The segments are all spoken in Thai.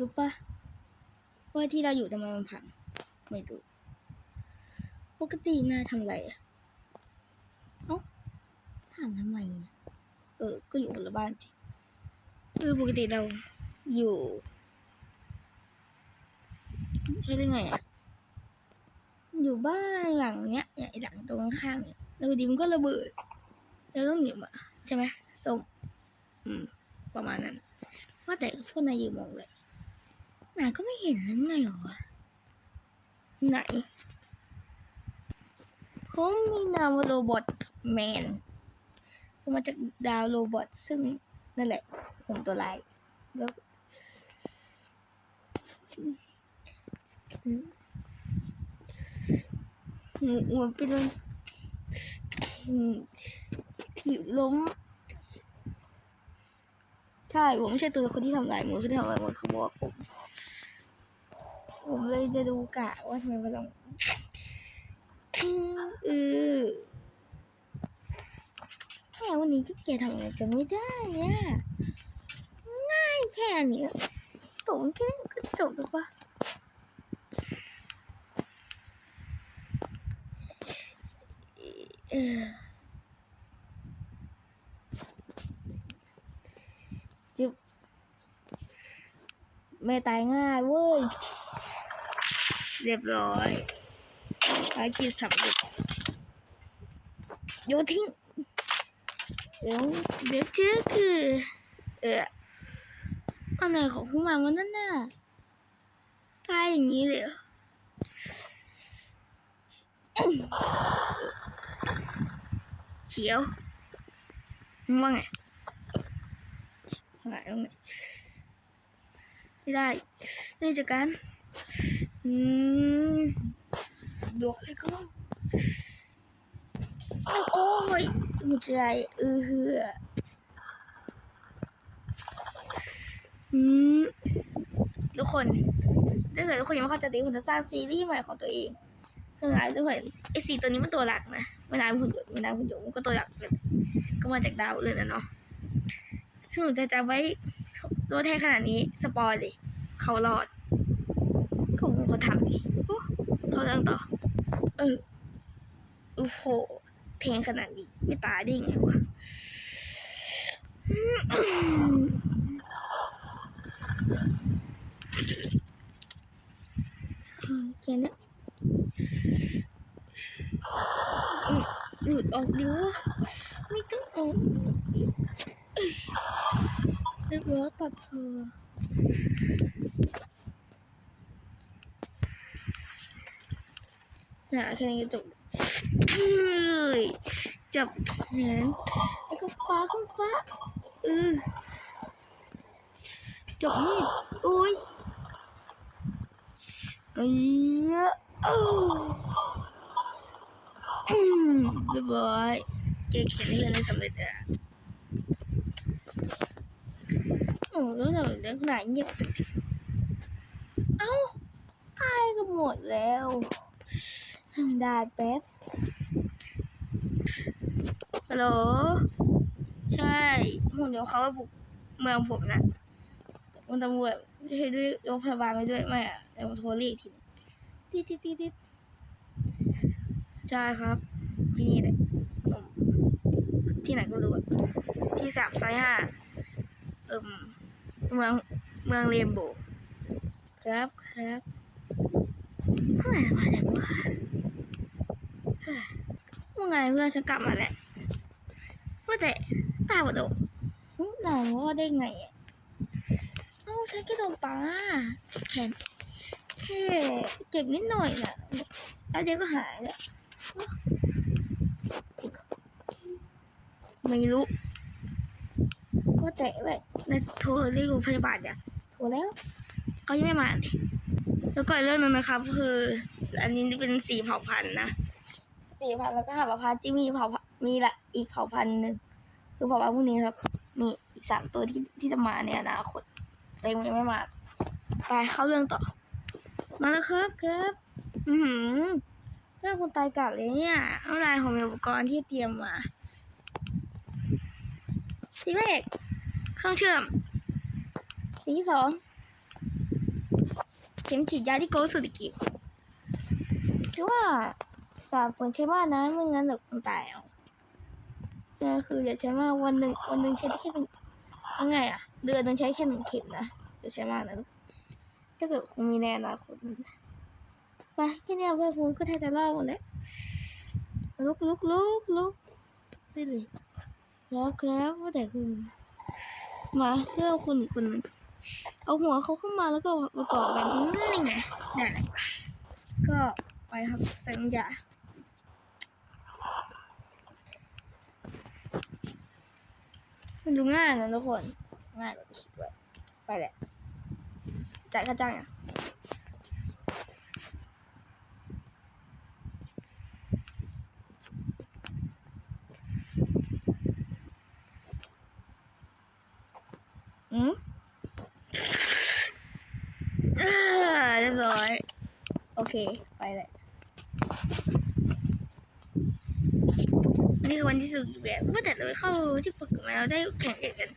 รู้ปะว่าที่เราอยู่ทำไมมันพัง ไม่รู้ ปกตินายทำอะไรอะเอ้าถามทำไมอะเออ ก็อยู่คนละบ้านจริงคือปกติเราอยู่ใช่ได้ไงอะอยู่บ้านหลังเนี้ยไอหลังตรงข้างเนี่ยแล้วดีมันก็ระเบิด แล้วต้องหนีมาใช่ไหมสมอืม ประมาณนั้น ว่าแต่พวกนายยืนมองเลย นายก็ไม่เห็นนั่นไงหรอ ไหนผมมีนามว่าโรบอทแมนมมาจากดาวโรบอทซึ่งนั่นแหละ ผมตัวลายแล้วมันเป็นถีบล้ม ใช่ ผมไม่ใช่ตัวคนที่ทำลายมูที่ทำลายมูคือบอกผม ผมเลยจะดูกะว่าทำไมมันต้องเออแค่วันนี้ก็แกทำอะไรกันไม่ได้อะง่ายแค่นี้ตงแค่นี้ก็จบแล้วปะเออจิบไม่ตายง่ายเว้ย เรียบร้อยภารกิจสำเร็จโยทิ้งเดี๋ยวเดี๋ยวเจอคือ เอออะไรของพวกมันวันนั้นน่ะตายอย่างนี้เลยเขียวมึงว่าไงหายตรงไหนไม่ได้เนื่องจากการ อืมดวกเลยก็โอ้ยหัวใจเออเหืออืมทุกคน ถ้าเกิดทุกคนยังไม่เข้าใจดีผมจะสร้างซีรีส์ใหม่ของตัวเองซึ่งไอ้ทุกคนไอซีตัวนี้มันตัวหลักนะเวลาคุณหยดเวลาคุณหยดมันก็ตัวหลักเลยก็มาจากดาวอื่นนะเนาะ ซึ่งผมจะจำไว้ตัวแทนขนาดนี้ สปอยเลย เขารอด ก็ผมเขาทำดิโอ้เขาเรื่องต่อ เออโอ้โหแทงขนาดนี้ ไม่ตายได้ยังไงวะอืมแค่นี้อืมหลุดออกดิวะไม่ต้องออกเอ้ยเรียบร้อยตัดเธอ หาแค่นี้จบจับแขนแล้วก็ฟ้าขึ้นฟ้าเออจบมีดอุ้ยเอ้ยเอ้าอืมเรียบร้อยเก่งเขียนเรื่องได้สำเร็จอะโอ้รู้สึกเรื่องไหนเงียเอ้าตายกันหมดแล้ว ได้แป๊บฮัลโหล ใช่ผมเดี๋ยวเขามาบุกเมืองผมนะมันตำรวจช่วยด้วยโรงพยาบาลไปด้วยไม่อะเดี๋ยวผมโทรเรียกอีกทีนึงติดติดติดติดใช่ครับ ที่นี่แหละผมที่ไหนก็ไม่รู้อะที่สามซอยห้าเอิ่มเมืองเมืองเรนโบว์ครับครับเมื่อไหร่จะมาถึงวะ ว่าไงเพื่อนฉันกลับมาแล้วว่าแต่ตายหมดแล้วหนังว่าได้ไงเอ้าฉันแค่โดนปลาแขนแค่เจ็บนิดหน่อยน่ะแล้วเดี๋ยวก็หายแล้วไม่รู้ว่าแต่แบบในโทรเรียกรงพยาบาลยังโทรแล้วเขายังไม่มาแล้วก็อีกเรื่องหนึงนะครับ คือ อันนี้เป็นสีเผ่าพันธุ์นะ สี่พันแล้วก็ห้าพันที่มีเผ่ามีละอีกเผ่าพันธุ์หนึ่งคือเผ่าพันธุ์พวกนี้ครับ มีอีกสามตัวที่ที่จะมาในอนาคตแต่ยังไม่มา ไปเข้าเรื่องต่อ มาแล้วครับครับ อือหือเรื่องคนตายกัดเลยเนี่ยเอาลายของอุปกรณ์ที่เตรียมมาสีแรกเครื่องเชื่อมสีที่สองเข็มฉีดยาที่โกสุดกิคือว่า ตาฝนใช้มากนะไม่งั้นเดี๋ยวมันตายเอาก็คืออย่าใช้มากวันหนึ่งวันหนึ่งใช้ได้แค่หนึ่งยังไงอะเดือนหนึงใช้แค่หนึ่งเข็มนะอย่าใช้มากนะลูกถ้าเกิดคงมีแน่นะคนไปแค่นี้เพื่อนคุณก็แทบจะรอดหมดแล้วลุกลุกลุกลุกได้เลยแล้วครับว่าแต่คุณมาเพื่อคุณคนหนึ่งเอาหัวเขาเข้ามาแล้วก็ประกอบกันนี่ไงได้ก็ไปครับสัญญา มันดูง่ายนะทุกคน ง่ายกว่าคิดไว้ไปแหละจ่ายค่าจ้างอะอืมเรียบร้อย โอเค ไปเลย นี่คือวันที่สุดแบบว่าแต่เราเข้าที่ฝึกมาเราได้แข่งเอกกัน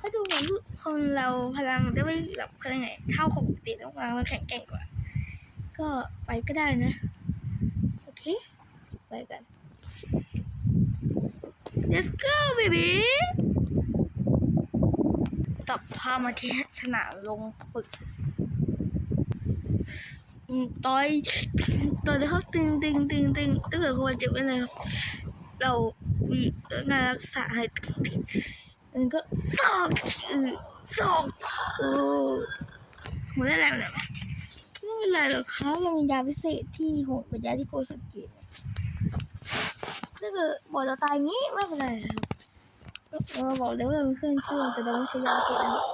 ถ้าดูเหมือนคนเราพลังได้ไม่แบบเขาเรียกไงเท่าของปกติแล้วพลังเราแข็งแกร่งกว่า ก็ไปก็ได้นะ โอเค ไปกัน let's go baby ตับพามาที่สนามลงฝึกต่อยต่อยเลยครับตึงตึงตึงตึงเกิดคนเจ็บไปเลยครับ เรางานรักษาให้มันก็สอกอือสอกโอ้หัวได้แล้วเนี่ยไม่เป็นไรหรอกครับเรามียาพิเศษที่โหดกว่ายาที่โกสกิถ้าเกิดบอกเราตายงี้ไม่เป็นไรครับเราบอกแล้วว่ามันเครื่องเชื่อมแต่เราไม่ใช้ยาพิเศษนะ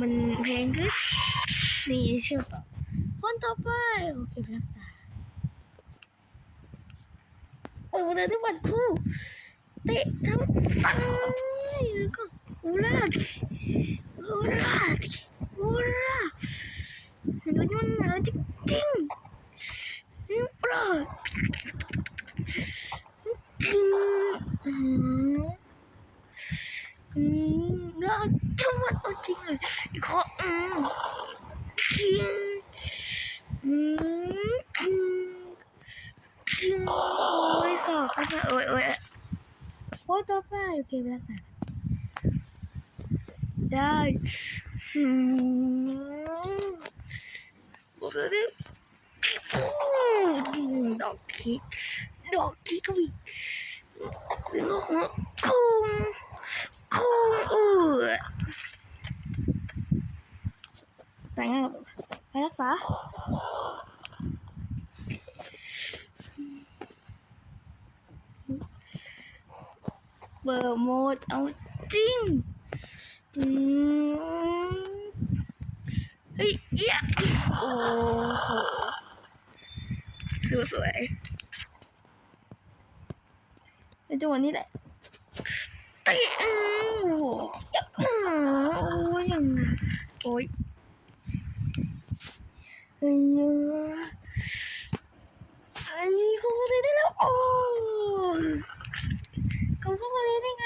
มันแพงขึ้นนี่เชื่อป่ะคนต่อไปโอเคไปรักษา โอ้เดินที่วันคู่เตะเท้าซ้ายแล้วก็อูราดอูราดอูราเห็นว่นี่มันหนาวจริงๆนี่ปลาจริงอืมอืมน่าจังหวัดเอาจริงเลยอีกข้ออืมจริงอืมอืมอืม โอ้ยสอบเข้ามาโอ้ยโอ้ยโอ้ยต่อไปโอเคไปรักษาได้อืมบอกเลยดิโอ้ยดอกคิกดอกคิกก็มีโอ้โหคุ้มคุ้มเออแต่งงานกับไปรักษา เบอร์โหมดเอาจริงอืมเฮ้ยเอี้ยโอ้โหสวยสวยๆเป็นจังหวะนี้แหละเตะโอ้โหยับอืมโอ้ยยังไงโอ้ยเฮ้ยไอ้เขาได้ได้แล้วโอ้ เข้ามาได้ไง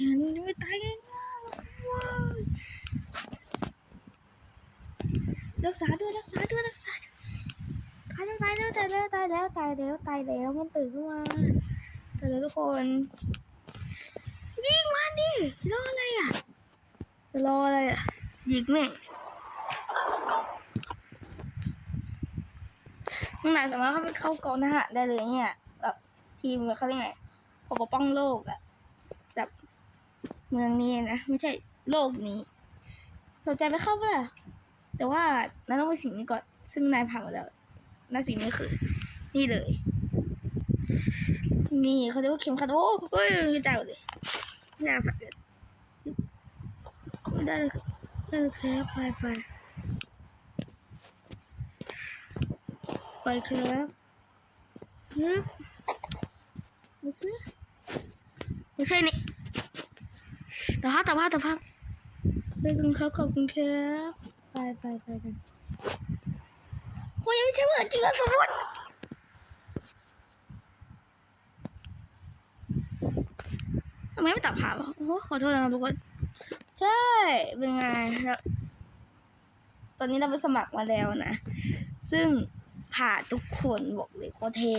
ยังไม่ตายง่ายๆว้าวรักษาด้วยรักษาด้วยรักษาด้วยตายแล้วตายแล้วตายแล้วตายแล้วตายแล้วตายแล้วมันตื่นขึ้นมาตายแล้วทุกคนยิงมันดิรออะไรอะรออะไรอะยิงแม่งมึงไหนสามารถเข้าไปเข้ากองทหารได้เลยเนี่ยแบบทีมเขาเรียกไง ปกป้องโลกอะจากเมืองนี้นะ ไม่ใช่โลกนี้ สนใจไปเข้าเปล่าแต่ว่านายต้องไปสิ่งนี้ก่อน ซึ่งนายผ่านมาแล้วนาสิ่งนี้คือ นี่เลย นี่เขาเรียกว่าเข็มขัดโอ้เฮ้ยไม่ได้เลยไม่ได้สักเลยไม่ได้เลยไม่ได้เลยครับไปไปไปครับฮึบโอเค ไม่ใช่นี่แต่ภาพแต่ภาพแต่ภาพไปกันครับขอบคุณครับไปไปไปกันโอ้ยยังไม่ใช่เหมือนจริงอะสมมติทำไมไม่ตัดภาพอะโอ้โหขอโทษนะครับทุกคน ใช่ เป็นไงแล้วตอนนี้เราไปสมัครมาแล้วนะ ซึ่งผ่านทุกคนบอกเลยโคตรเท่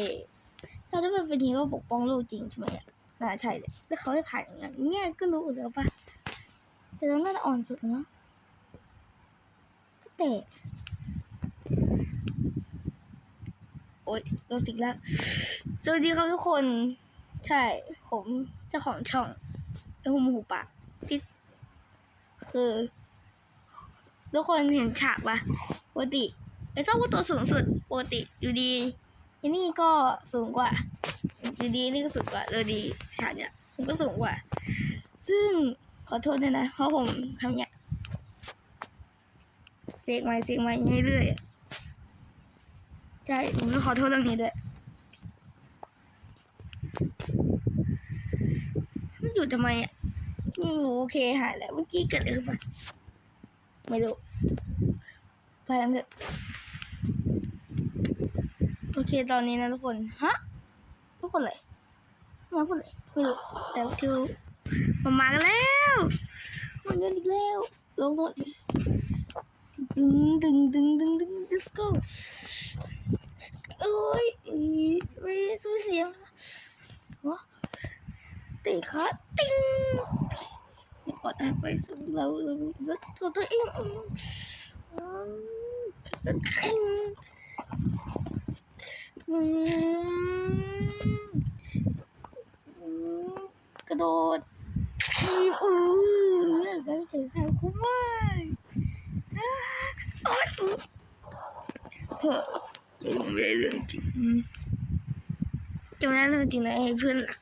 เราได้เป็นฮีโร่ปกป้องโลกจริงใช่ไหมอะ น่าใช่เลยแล้วเขาได้ผ่านอย่างนั้นเนี่ยก็รู้แล้วปะแต่เราน่าจะอ่อนสุดแล้วมั้งก็เตะโอ๊ยโดนสิงแล้วสวัสดีครับทุกคน ใช่ ผมเจ้าของช่องแล้วผมหูปากที่คือ ทุกคนเห็นฉากปะปกติไอ้เจ้าว่าตัวสูงสุดปกติอยู่ดีไอ้นี่ก็สูงกว่า อยู่ดีนี่ก็สูงกว่าเลยดีฉากเนี้ยผมก็สูงกว่า ซึ่งขอโทษด้วยนะ เพราะผมทำเนี้ยเซกไม้เซกไม้เรื่อยๆใช่ ผมต้องขอโทษเรื่องนี้ด้วยมันอยู่ทำไมอะไม่รู้โอเคหายแล้วเมื่อกี้เกิดอะไรขึ้นมาไม่รู้ไปกันเถอะโอเคตอนนี้นะทุกคน ฮะ คนเลยมาพูดเลยไม่รู้แต่ที่รู้มันมากันแล้ว มันเดินอีกแล้ว ลงรถดึงดึงดึงดึงดึง let's go เอ้ยไม่สู้เสียงวะตะขาติ้งอดให้ไปสู่เราเราเราตัวตัวเองอ กระโดดทีบอือแล้วเตะขาคุ้มมากอ่าโอ๊ยเฮ้อจริงไม่ได้เรื่องจริงอืมจะไม่ได้เรื่องจริงนะให้เพื่อนหลัก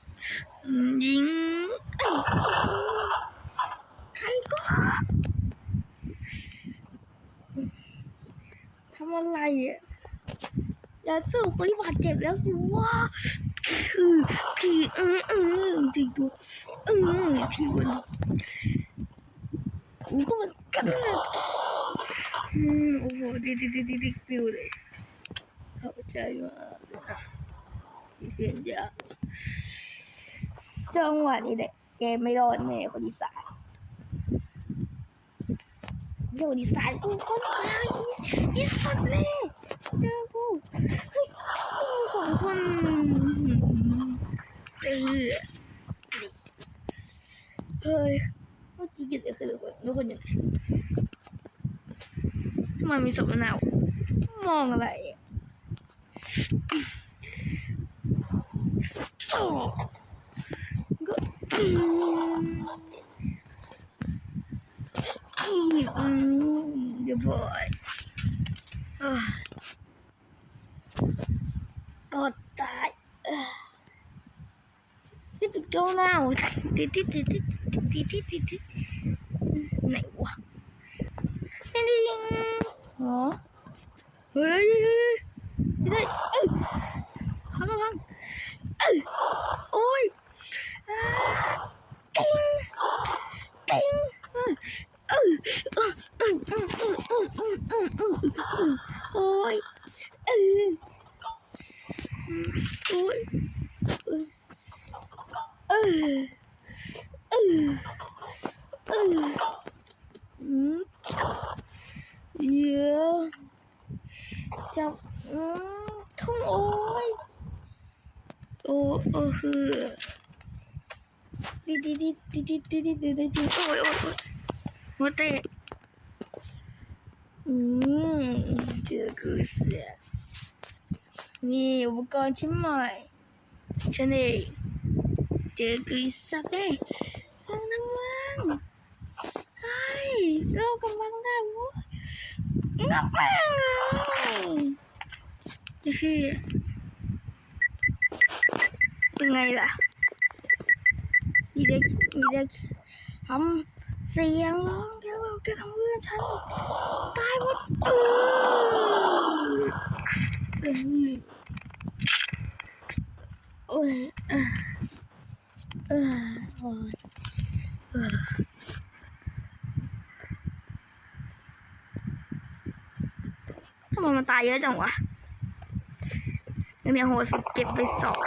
ยิงใครก็ทำอะไรอะ อย่าสู้คนที่บาดเจ็บแล้วสิว่าคือคือเออเออจริงตัวเออที่วันกูก็มันกันเลยอืมโอ้โหดิดิดิดิดิปิวเลยเข้าใจมาเลยนะที่เขียนยาจังหวะนี้แหละแกไม่รอดแน่คนอีสานไม่ใช่คนอีสานกูคนกลางอีอีสัตว์แน่ เจอกูมึงสองคนเออเฮ้ยเมื่อกี้กิดอะไรขึ้นทุกคนทุกคนยังไงทำไมมีศพมนาวมองอะไรอะโอ้ก็อืมเดี๋ยวบอยอ้ยกดตาย สิบโกนาวติดติดติดติดติดติดติดติดติดไหนวะ 嗯，这个故事。你我讲去买，真的，这个故事的，帮他们。Ai, đâu còn băng đây bố Ngập mang rồi Từ khi Từ ngày là Đi đây, đi đây Không เสียงร้องแกร้องแกทำเพื่อนฉันตายหมดโอ้เออเออเออทำไมมันตายเยอะจังวะเนี่ยโหสเก็บไปสอง